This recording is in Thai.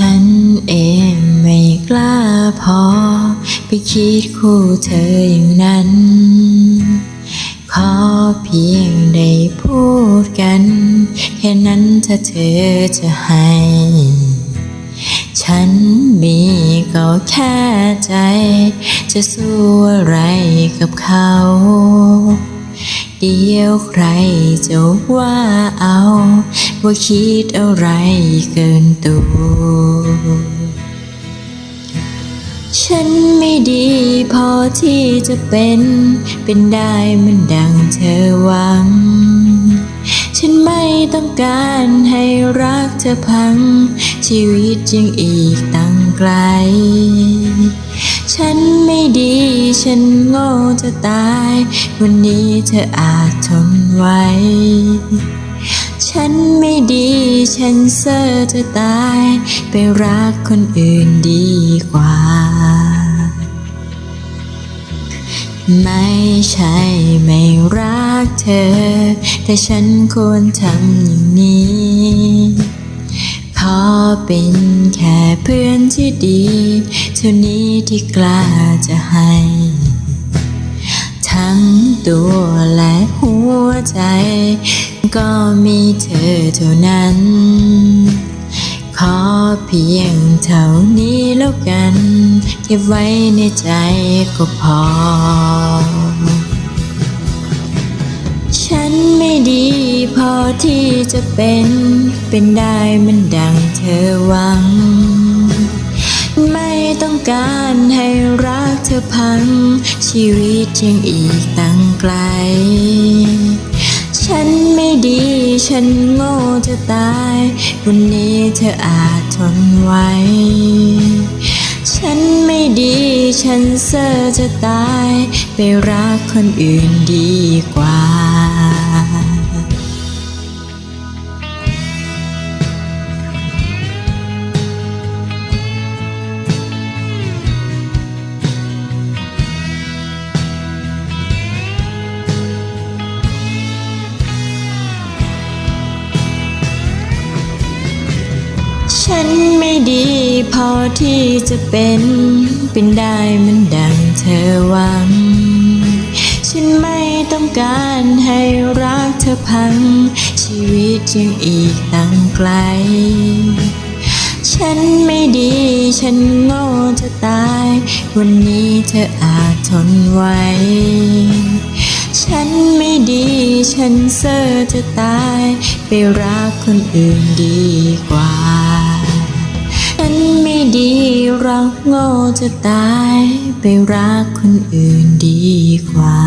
ฉันเองไม่กล้าพอ ไปคิดคู่เธออย่างนั้น ขอเพียงได้พูดกัน แค่นั้นถ้าเธอจะให้ ฉันมีก็แค่ใจ จะสู้อะไรกับเขา เดี๋ยวใครจะว่าเอา ว่าคิดอะไรเกินตัว ฉันไม่ดีพอที่จะเป็น เป็นได้มันดังเธอหวัง ฉันไม่ต้องการให้รักเธอพัง ชีวิตยังอีกตั้งไกล ฉันไม่ดี ฉันโง่จะตาย วันนี้เธออาจทนไว้ ฉันไม่ดี ฉันเซ่อจะตาย ไปรักคนอื่นดีกว่า ไม่ใช่ไม่รักเธอ แต่ฉันควรทำอย่างนี้ อเป็นแค่เพื่อนที่ดี เท่านี้ที่กล้าจะให้ ทั้งตัวและหัวใจ ก็มีเธอเท่านั้น ขอเพียงเท่านี้แล้วกัน เก็บไว้ในใจก็พอ ฉันไม่ดี พอที่จะเป็น เป็นได้มันดังเธอหวัง ไม่ต้องการให้รักเธอพัง ชีวิตยังอีกตั้งไกล ฉันไม่ดี ฉันโง่จะตาย วันนี้เธออาจทนไว้ ฉันไม่ดี ฉันเซอจะตาย ไปรักคนอื่นดีกว่า ฉันไม่ดีพอที่จะเป็น เป็นได้มันดังเธอหวัง ฉันไม่ต้องการให้รักเธอพัง ชีวิตยังอีกตั้งไกล ฉันไม่ดี ฉันโง่จะตาย วันนี้เธออาจทนไว้ฉันไม่ดี ฉันเซอจะตาย ไปรักคนอื่นดีกว่า่ดีเราโง่จะตายไปรักคนอื่นดีกว่า